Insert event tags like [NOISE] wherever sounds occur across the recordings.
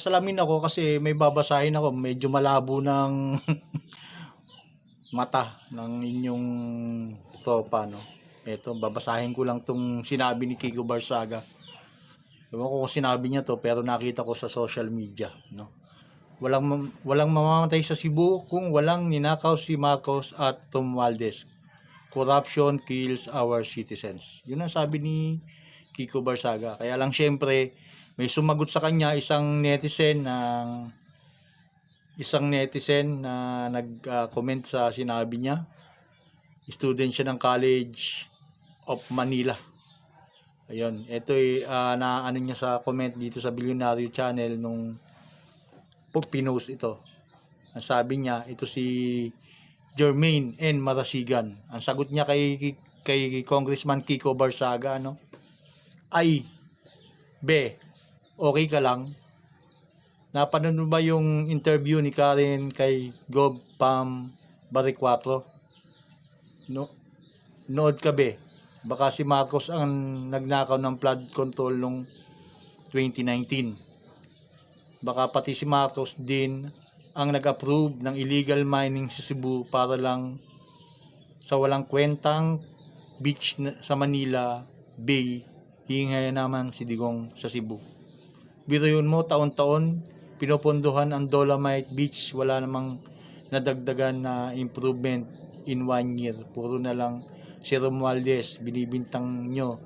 Nakasalamin ako kasi may babasahin ako. Medyo malabo ng [LAUGHS] mata ng inyong tropa, no? Ito, babasahin ko lang tong sinabi ni Kiko Barsaga. Ewan ko kung sinabi niya to, pero nakita ko sa social media, no? Walang, walang mamamatay sa Cebu kung walang ninakaw si Marcos at Tom Valdez. Corruption kills our citizens. Yun ang sabi ni Kiko Barsaga. Kaya lang syempre, may sumagot sa kanya isang netizen ng isang netizen na nag-comment sa sinabi niya. Student siya ng College of Manila. Ayun, ito ay ah, na ano niya sa comment dito sa Billionaire Channel nung pinost ito. Ang sabi niya, ito si Jermaine N. Marasigan. Ang sagot niya kay kay Congressman Kiko Barsaga ano? Ay B. Okay ka lang? Napanood mo ba yung interview ni Karen kay Gov Pam Baricuatro? No? Nood ka be. Baka si Marcos ang nagnakaw ng flood control nung 2019. Baka pati si Marcos din ang nag-approve ng illegal mining sa Cebu para lang sa walang kwentang beach sa Manila Bay, hingay naman si Digong sa Cebu. Biruin mo, taon-taon, pinopondohan ang Dolomite Beach, wala namang nadagdagan na improvement in one year. Puro na lang si Romualdez, binibintang nyo.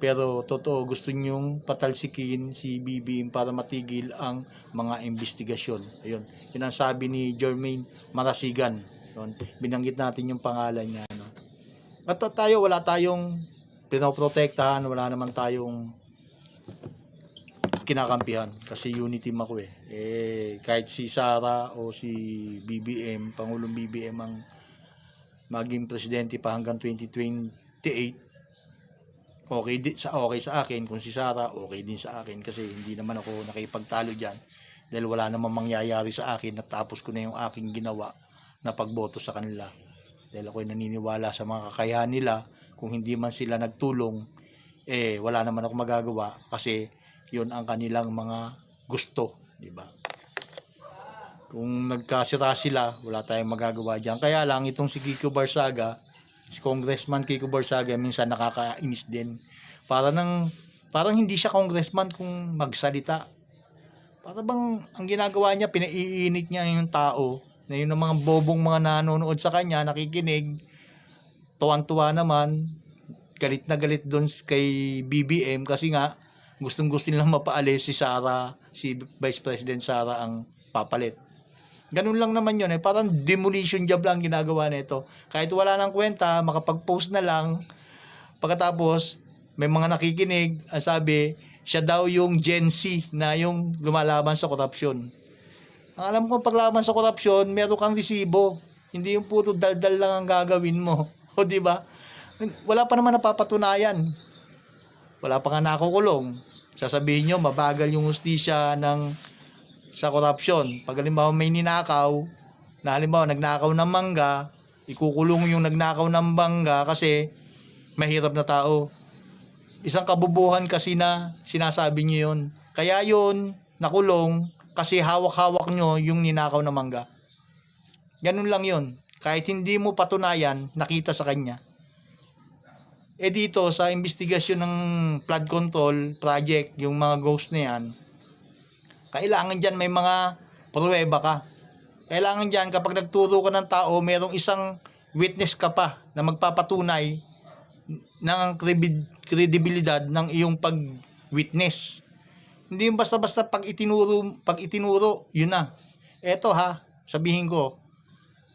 Pero totoo, gusto nyong patalsikin si BBM para matigil ang mga investigasyon. Ayun, yun ang sabi ni Jermaine Marasigan. Yun, binanggit natin yung pangalan niya. No? At tayo, wala tayong pinoprotektahan, wala naman tayong kinakampihan kasi unity team ako eh. Eh kahit si Sara o si BBM, Pangulong BBM ang maging presidente pa hanggang 2028 okay di, sa okay sa akin. Kung si Sara okay din sa akin kasi hindi naman ako nakipagtalo diyan dahil wala namang mangyayari sa akin. Natapos ko na yung aking ginawa na pagboto sa kanila. Dahil ako naniniwala sa mga kakayahan nila. Kung hindi man sila nagtulong eh wala naman ako magagawa kasi yun ang kanilang mga gusto, di ba? Kung nagkasira sila, wala tayong magagawa diyan. Kaya lang itong si Kiko Barsaga, si Congressman Kiko Barsaga minsan nakakainis din. Para nang parang hindi siya congressman kung magsalita. Para bang ang ginagawa niya pinaiinit niya yung tao na yun ang mga bobong mga nanonood sa kanya, nakikinig, tuwang-tuwa naman, galit na galit doon kay BBM kasi nga gustong gusto nilang mapaalis si Sara, si Vice President Sara ang papalit. Ganun lang naman yun eh. Parang demolition job lang ginagawa nito. Kahit wala nang kwenta, makapag-post na lang. Pagkatapos, may mga nakikinig, ang sabi, siya daw yung Gen Z na yung lumalaban sa korupsyon. Ang alam ko, paglaban sa korupsyon, meron kang resibo. Hindi yung puro daldal lang ang gagawin mo. [LAUGHS] O di ba? Wala pa naman napapatunayan. Wala pa nga nakukulong. Sasabihin nyo, mabagal yung hustisya ng sa korupsyon. Pag halimbawa may ninakaw, na halimbawa nagnakaw ng mangga, ikukulong yung nagnakaw ng bangga kasi mahirap na tao. Isang kabubuhan kasi na sinasabi nyo yun. Kaya yun, nakulong, kasi hawak-hawak nyo yung ninakaw na mangga. Ganun lang yun. Kahit hindi mo patunayan, nakita sa kanya. Eh dito sa investigasyon ng flood control project, yung mga ghost na yan, kailangan dyan may mga pruweba ka. Kailangan dyan kapag nagturo ka ng tao, merong isang witness ka pa na magpapatunay ng kredibilidad ng iyong pag-witness. Hindi yung basta-basta pag itinuro, pag itinuro, yun na. Eto ha, sabihin ko,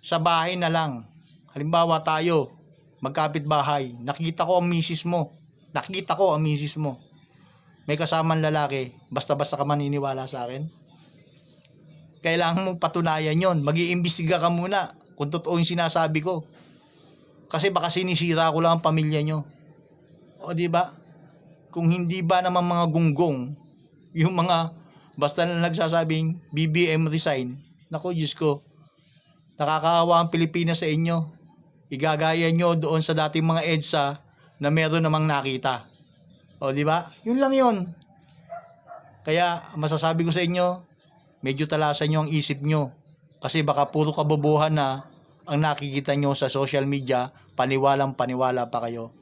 sa bahay na lang. Halimbawa tayo, magkapit bahay, nakita ko ang misis mo. Nakita ko ang misis mo. May kasamang lalaki, basta-basta ka maniniwala sa akin. Kailangan mong patunayan yon. Mag-iimbestiga ka muna kung totoo yung sinasabi ko. Kasi baka sinisira ko lang ang pamilya nyo. O di ba? Kung hindi ba naman mga gunggong, yung mga basta na nagsasabing BBM resign, nako Diyos ko, nakakahawa ang Pilipinas sa inyo igagaya nyo doon sa dating mga EDSA na meron namang nakita. O, di ba? Yun lang yun. Kaya masasabi ko sa inyo, medyo talasan nyo ang isip nyo. Kasi baka puro kabobohan na ang nakikita nyo sa social media, paniwalang paniwala pa kayo.